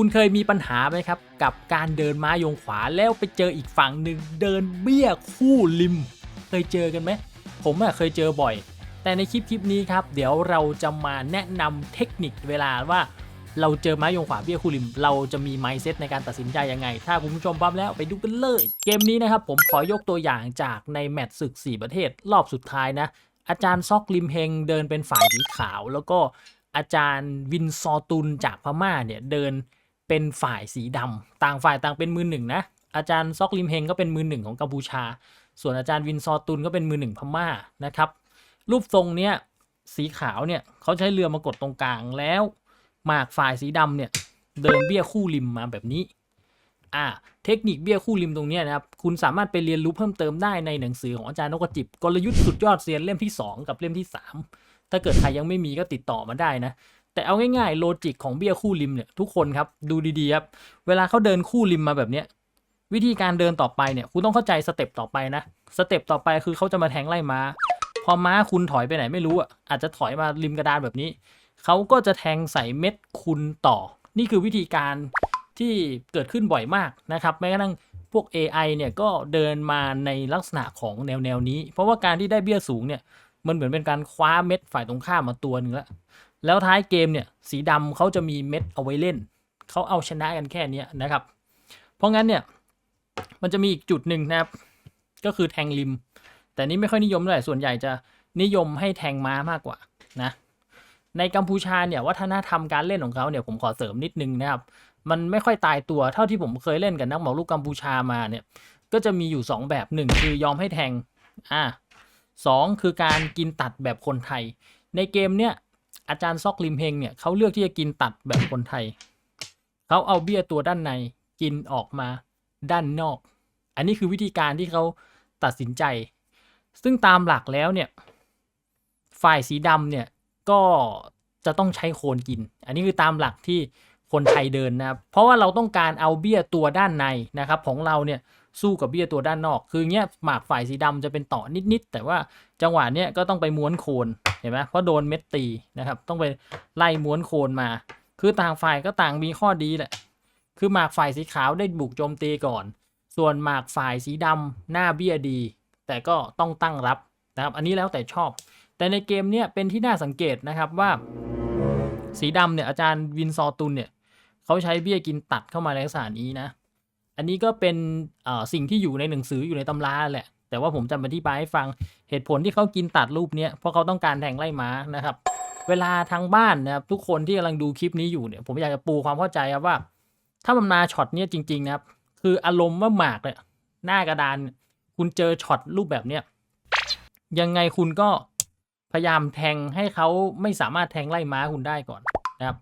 คุณเคยมีปัญหาไหมครับ กับการเดินม้ายงขวาแล้วไปเจออีกฝั่งหนึ่งเดินเบี้ยคู่ริม เคยเจอกันไหม ผมอะเคยเจอบ่อย แต่ในคลิปคลิปนี้ครับ เดี๋ยวเราจะมาแนะนำเทคนิคเวลาว่า เราเจอไม้ยงขวาเบี้ยคู่ริม เราจะมีไมซ์เซตในการตัดสินใจยังไง ถ้าคุณผู้ชมพร้อมแล้วไปดูกันเลย เกมนี้นะครับผมขอยกตัวอย่างจากในแมตช์ศึก 4 ประเทศรอบสุดท้ายนะ อาจารย์ซอกลิมเฮงเดินเป็นฝ่ายสีขาวแล้วก็อาจารย์วินซอตุนจากพม่าเนี่ยเดิน เป็นฝ่ายสีดำต่างฝ่ายต่างเป็นมือหนึ่งนะอาจารย์ซอกลิมเฮงก็เป็นมือหนึ่งของกัมพูชา ส่วนอาจารย์วินซอตุนก็เป็นมือหนึ่งพม่านะครับ รูปทรงเนี้ยสีขาวเนี่ยเขาใช้เรือมากดตรงกลางแล้วหมากฝ่ายสีดำเนี่ยเดินเบี้ยคู่ริมมาแบบนี้อ่าเทคนิคเบี้ยคู่ริมตรงเนี้ยนะครับคุณสามารถไปเรียนรู้เพิ่มเติมได้ในหนังสือของอาจารย์นกกระจิบกลยุทธ์สุดยอดเซียนเล่มที่ 2 กับเล่มที่ 3 ถ้าเกิดใครยังไม่มีก็ติดต่อมาได้นะ แต่เอาง่ายๆโลจิกของเบี้ยคู่ริมเนี่ยทุกคนครับดูดีๆครับเวลาเขาเดินคู่ริมมาแบบเนี้ยวิธีการเดินต่อไปเนี่ยคุณต้องเข้าใจสเต็ปต่อไปนะสเต็ปต่อไปคือเขาจะมาแทงไล่ม้า พอม้าคุณถอยไปไหนไม่รู้อะอาจจะถอยมาริมกระดานแบบนี้เขาก็จะแทงใส่เม็ดคุณต่อ นี่คือวิธีการที่เกิดขึ้นบ่อยมากนะครับแม้กระทั่งพวก AI เนี่ยก็เดินมาในลักษณะของแนวแนวนี้ เพราะว่าการที่ได้เบี้ยสูงเนี่ยมันเหมือนเป็นการคว้าเม็ดฝ่ายตรงข้ามมาตัวหนึ่งแล้ว แล้วท้ายเกมเนี่ยสีดำเขาจะมีเม็ดเอาไว้เล่น เขาเอาชนะกันแค่เนี้นะครับ เพราะงั้นเนี่ยมันจะมีอีกจุดหนึ่งนะครับ ก็คือแทงริม แต่นี่ไม่ค่อยนิยมเท่าไหร่ส่วนใหญ่จะนิยมให้แทงม้ามากกว่านะในกัมพูชาเนี่ยวัฒนธรรมการเล่นของเขาเนี่ยผมขอเสริมนิดนึงนะครับ มันไม่ค่อยตายตัวเท่าที่ผมเคยเล่นกับนักหมอกลูกกัมพูชามาเนี่ยก็จะมีอยู่ 2 แบบหนึ่งคือยอมให้แทงอ่าสองคือการกินตัดแบบคนไทย ในเกมเนี่ย อาจารย์ซอกลิมเฮงเนี่ยเขาเลือกที่จะกินตัดแบบคนไทย เขาเอาเบี้ยตัวด้านในกินออกมาด้านนอก อันนี้คือวิธีการที่เขาตัดสินใจ ซึ่งตามหลักแล้วเนี่ย ฝ่ายสีดำเนี่ยก็จะต้องใช้โคนกิน อันนี้คือตามหลักที่คนไทยเดินนะครับ เพราะว่าเราต้องการเอาเบี้ยตัวด้านในนะครับ ของเราเนี่ย สู้กับเบี้ยตัวด้านนอก คือเงี้ยหมากฝ่ายสีดำจะเป็นต่อนิดๆแต่ว่าจังหวะเนี้ยก็ต้องไปม้วนโคนเห็นไหมเพราะโดนเม็ดตีนะครับ ต้องไปไล่ม้วนโคนมา คือต่างฝ่ายก็ต่างมีข้อดีแหละ คือหมากฝ่ายสีขาวได้บุกโจมตีก่อน ส่วนหมากฝ่ายสีดำหน้าเบี้ยดี แต่ก็ต้องตั้งรับนะครับ อันนี้แล้วแต่ชอบ แต่ในเกมเนี้ยเป็นที่น่าสังเกตนะครับว่า สีดำเนี่ยอาจารย์วินซอตุนเนี่ยเขาใช้เบี้ยกินตัดเข้ามาในลักษณะนี้นะ อันนี้ก็เป็นสิ่งที่อยู่ในหนังสืออยู่ในตำราแหละ แต่ว่าผมจะมาอธิบายให้ฟังเหตุผลที่เขากินตัดรูปเนี้ยเพราะเขาต้องการแทงไล่ม้านะครับ เวลาทางบ้านนะครับทุกคนที่กำลังดูคลิปนี้อยู่เนี่ยผมอยากจะปูความเข้าใจครับว่า ถ้ามันมาช็อตเนี้ยจริงๆนะครับ คืออารมณ์ว่าหมากเนี่ยหน้ากระดานคุณเจอช็อตรูปแบบเนี้ยยังไงคุณก็พยายามแทงให้เขาไม่สามารถแทงไล่ม้าคุณได้ก่อนนะครับ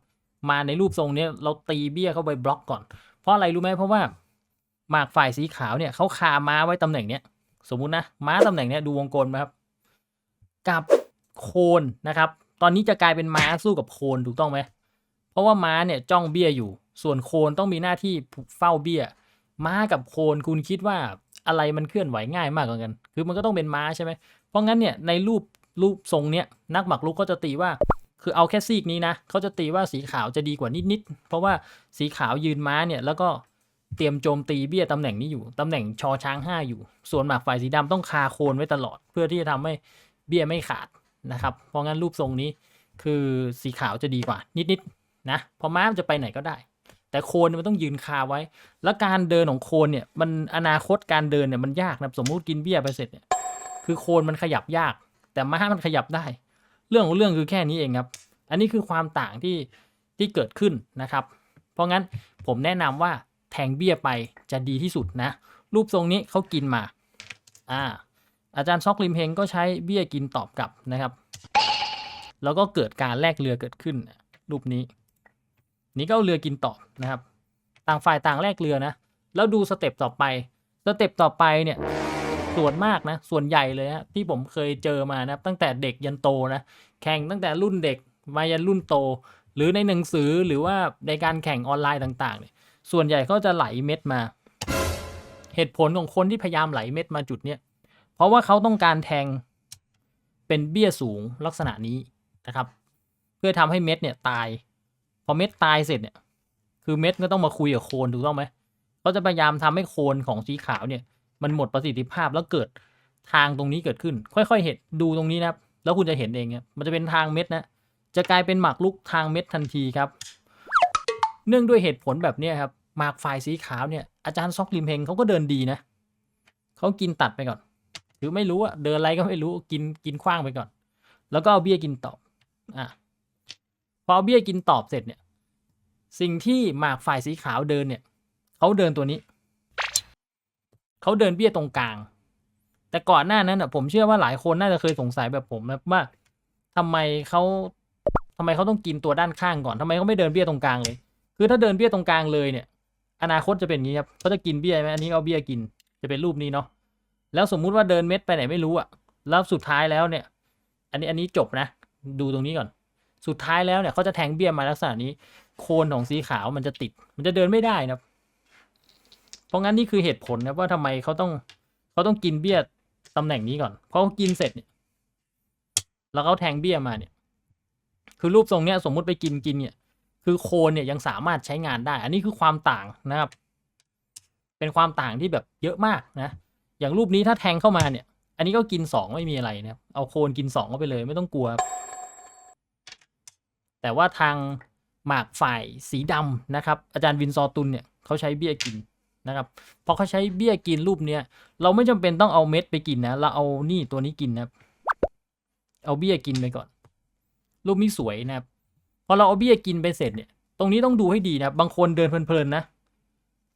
มาในรูปทรงเนี้ยเราตีเบี้ยเข้าไปบล็อกก่อน เพราะอะไรรู้ไหมเพราะว่า หมากฝ่ายสีขาวเนี่ยเขาคาม้าไว้ตำแหน่งเนี้ยสมมุตินะม้าตำแหน่งเนี้ยดูวงกลมนะครับ กับโคนนะครับ ตอนนี้จะกลายเป็นม้าสู้กับโคนถูกต้องไหมเพราะว่าม้าเนี่ยจ้องเบี้ยอยู่ ส่วนโคนต้องมีหน้าที่เฝ้าเบี้ย ม้ากับโคนคุณคิดว่าอะไรมันเคลื่อนไหวง่ายมากกว่ากัน คือมันก็ต้องเป็นม้าใช่ไหมเพราะงั้นเนี่ยในรูปรูปทรงเนี้ยนักหมากรุกก็จะตีว่าคือเอาแค่ซีกนี้นะเขาจะตีว่าสีขาวจะดีกว่านิดๆเพราะว่าสีขาวยืนม้าเนี่ยแล้วก็ เตรียมโจมตีเบี้ยตำแหน่งนี้อยู่ ตำแหน่งชอช้างห้าอยู่ ส่วนหมากฝ่ายสีดำต้องคาโคนไว้ตลอด เพื่อที่จะทำให้เบี้ยไม่ขาดนะครับ เพราะงั้นรูปทรงนี้คือสีขาวจะดีกว่า นิดๆนะพราะม้ามันจะไปไหนก็ได้ แต่โคนมันต้องยืนคาไว้ แล้วการเดินของโคนเนี่ยมันอนาคตการเดินเนี่ยมันยากนะสมมุติกินเบี้ยไปเสร็จเนี่ยคือโคนมันขยับยาก แต่ม้ามันขยับได้ เรื่องของเรื่องคือแค่นี้เองครับ อันนี้คือความต่างที่ที่เกิดขึ้นนะครับ เพราะงั้นผมแนะนำว่า ทงเบี้ยไปจะดีที่สุดนะ รูปทรงนี้เขากินมา อ่า อาจารย์ซอกลิมเฮงก็ใช้เบี้ยกินตอบกลับนะครับ แล้วก็เกิดการแลกเรือเกิดขึ้น รูปนี้ นี่ก็เอาเรือกินตอบนะครับ ต่างฝ่ายต่างแลกเรือนะ แล้วดูสเต็ปต่อไป สเต็ปต่อไปเนี่ยส่วนมากนะ ส่วนใหญ่เลยฮะที่ผมเคยเจอมานะตั้งแต่เด็กยันโตนะ แข่งตั้งแต่รุ่นเด็กมายันรุ่นโต หรือในหนังสือหรือว่าในการแข่งออนไลน์ต่างๆเนี่ย ส่วนใหญ่ก็จะไหลเม็ดมา เหตุผลของคนที่พยายามไหลเม็ดมาจุดเนี้ยเพราะว่าเขาต้องการแทงเป็นเบี้ยสูงลักษณะนี้นะครับ เพื่อทำให้เม็ดเนี่ยตาย พอเม็ดตายเสร็จเนี่ยคือเม็ดก็ต้องมาคุยกับโคนถูกต้องไหมเขาจะพยายามทำให้โคนของสีขาวเนี่ย มันหมดประสิทธิภาพแล้วเกิดทางตรงนี้เกิดขึ้น ค่อย ๆ เห็นดูตรงนี้นะครับ แล้วคุณจะเห็นเองครับมันจะเป็นทางเม็ดนะ จะกลายเป็นหมากลุกทางเม็ดทันทีครับ เนื่องด้วยเหตุผลแบบนี้ครับหมากฝ่ายสีขาวเนี่ยอาจารย์ซอกลิมเฮงเขาก็เดินดีนะเขากินตัดไปก่อน หรือไม่รู้อะเดินอะไรก็ไม่รู้กินกินขว้างไปก่อน แล้วก็เอาเบี้ยกินตอบอะพอเอาเบี้ยกินตอบเสร็จเนี่ย สิ่งที่หมากฝ่ายสีขาวเดินเนี่ยเขาเดินตัวนี้เขาเดินเบี้ยตรงกลาง แต่ก่อนหน้านั้นอะผมเชื่อว่าหลายคนน่าจะเคยสงสัยแบบผมนะว่าทำไมเขาทำไมเขาต้องกินตัวด้านข้างก่อนทำไมเขาไม่เดินเบี้ยตรงกลางเลย คือถ้าเดินเบี้ยตรงกลางเลยเนี่ย อนาคตจะเป็นอย่างนี้ครับเขาจะกินเบี้ยไหมอันนี้เอาเบี้ยกินจะเป็นรูปนี้เนาะแล้วสมมุติว่าเดินเม็ดไปไหนไม่รู้อะแล้วสุดท้ายแล้วเนี่ย อันนี้อันนี้จบนะ ดูตรงนี้ก่อน สุดท้ายแล้วเนี่ยเขาจะแทงเบี้ยมาลักษณะนี้ โคนของสีขาวมันจะติด มันจะเดินไม่ได้นะเพราะงั้นนี่คือเหตุผลนะว่าทำไมเขาต้องเขาต้องกินเบี้ยตำแหน่งนี้ก่อนเพราะเขากินเสร็จเนี่ยแล้วเขาแทงเบี้ยมาเนี่ย คือรูปทรงเนี้ยสมมุติไปกินกินเนี่ย คือโคนเนี่ยยังสามารถใช้งานได้ อันนี้คือความต่างนะครับ เป็นความต่างที่แบบเยอะมากนะ อย่างรูปนี้ถ้าแทงเข้ามาเนี่ย อันนี้ก็กินสองไม่มีอะไรนะครับ เอาโคนกินสองเข้าไปเลยไม่ต้องกลัว แต่ว่าทางหมากฝ่ายสีดำนะครับ อาจารย์วินซอตุนเนี่ยเขาใช้เบี้ยกินนะครับพอเขาใช้เบี้ยกินรูปเนี้ยเราไม่จำเป็นต้องเอาเม็ดไปกินนะ เราเอานี่ตัวนี้กินนะเอาเบี้ยกินไปก่อน รูปนี้สวยนะครับ พอเราเอาเบี้ยกินไปเสร็จเนี่ย ตรงนี้ต้องดูให้ดีนะบางคนเดินเพลินๆนะ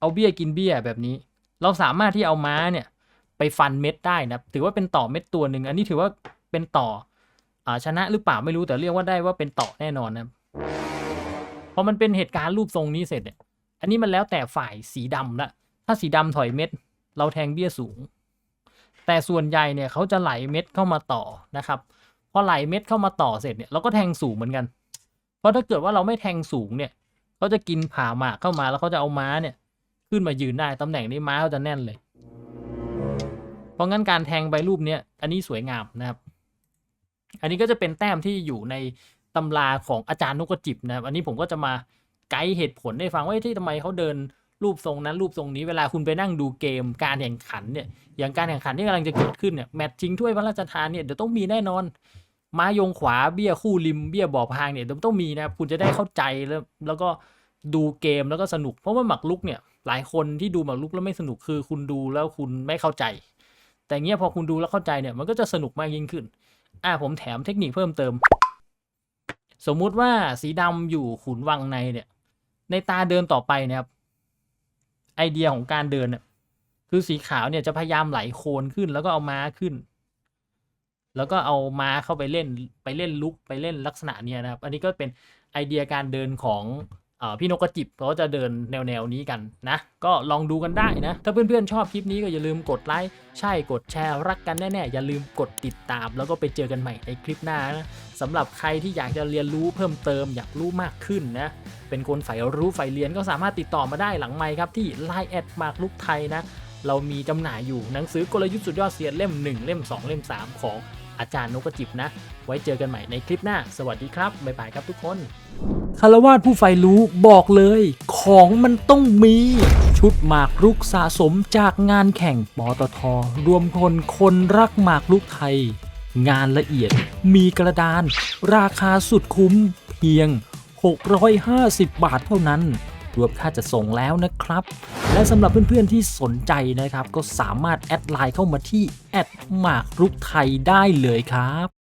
เอาเบี้ยกินเบี้ยแบบนี้ เราสามารถที่เอาม้าเนี่ยไปฟันเม็ดได้นะถือว่าเป็นต่อเม็ดตัวหนึ่งอันนี้ถือว่าเป็นต่ออชนะหรือเปล่าไม่รู้แต่เรียกว่าได้ว่าเป็นต่อแน่นอนนะพอมันเป็นเหตุการณ์รูปทรงนี้เสร็จเนี่ย อันนี้มันแล้วแต่ฝ่ายสีดำละถ้าสีดำถอยเม็ด เราแทงเบี้ยสูง แต่ส่วนใหญ่เนี่ยเขาจะไหลเม็ดเข้ามาต่อนะครับ พอไหลเม็ดเข้ามาต่อเสร็จเนี่ยเราก็แทงสูงเหมือนกัน เพราะถ้าเกิดว่าเราไม่แทงสูงเนี่ยเขาจะกินผ่าหมากเข้ามาแล้วเขาจะเอาม้าเนี่ย ขึ้นมายืนได้ตำแหน่งนี้ม้าเขาจะแน่นเลย เพราะงั้นการแทงใบรูปเนี้ยอันนี้สวยงามนะครับ อันนี้ก็จะเป็นแต้มที่อยู่ในตำราของอาจารย์นกกระจิบนะครับ อันนี้ผมก็จะมาไกด์เหตุผลให้ฟังว่าที่ทำไมเขาเดินรูปทรงนั้นรูปทรงนี้เวลาคุณไปนั่งดูเกมการแข่งขันเนี่ยอย่างการแข่งขันที่กำลังจะเกิดขึ้นเนี่ยแมตช์ชิงถ้วยพระราชทานเนี่ยเดี๋ยวต้องมีแน่นอน ม้ายงขวาเบี้ยคู่ริมเบี้ยบ่อพางเนี่ยต้องมีนะครับคุณจะได้เข้าใจแล้วแล้วก็ดูเกมแล้วก็สนุก เพราะว่าหมักลุกเนี่ยหลายคนที่ดูหมักลุกแล้วไม่สนุกคือคุณดูแล้วคุณไม่เข้าใจ แต่เงี้ยพอคุณดูแล้วเข้าใจเนี่ยมันก็จะสนุกมากยิ่งขึ้น อ่าผมแถมเทคนิคเพิ่มเติม สมมุติว่าสีดำอยู่ขุนวังในเนี่ย ในตาเดินต่อไปเนะครับ ไอเดียของการเดินเนี่ยคือสีขาวเนี่ยจะพยายามไหลโคนขึ้นแล้วก็เอาม้าขึ้น แล้วก็เอาม้าเข้าไปเล่นไปเล่นลุกไปเล่นลักษณะเนี้ยนะครับ อันนี้ก็เป็นไอเดียการเดินของอพี่นกกระจิบเขาจะเดินแนวแนวๆนี้กันนะ ก็ลองดูกันได้นะ ถ้าเพื่อนๆชอบคลิปนี้ก็อย่าลืมกดไลค์ใช่กดแชร์รักกันแน่ๆ อย่าลืมกดติดตาม แล้วก็ไปเจอกันใหม่ในคลิปหน้านะสำหรับใครที่อยากจะเรียนรู้เพิ่มเติมอยากรู้มากขึ้นนะ เป็นคนใฝ่รู้ใฝ่เรียนก็สามารถติดต่อมาได้หลังไมค์ครับที่ Line แอดมากลุกไทยนะเรามีจำหน่ายอยู่หนังสือกลยุทธ์สุดยอดเสียนเล่ม 1 เล่ม 2 เล่ม 3 ของ อาจารย์นกกระจิบนะ ไว้เจอกันใหม่ในคลิปหน้า สวัสดีครับ บ๊ายบายครับทุกคนคารวาสผู้ใฝ่รู้บอกเลย ของมันต้องมี ชุดหมากรุกสะสมจากงานแข่งปตทรวมพลคนรักหมากรุกไทย งานละเอียดมีกระดาน ราคาสุดคุ้มเพียง 650 บาทเท่านั้น รวมค่าจะส่งแล้วนะครับ และสำหรับเพื่อนๆที่สนใจนะครับ ก็สามารถแอดไลน์เข้ามาที่แอดหมากรุกไทยได้เลยครับ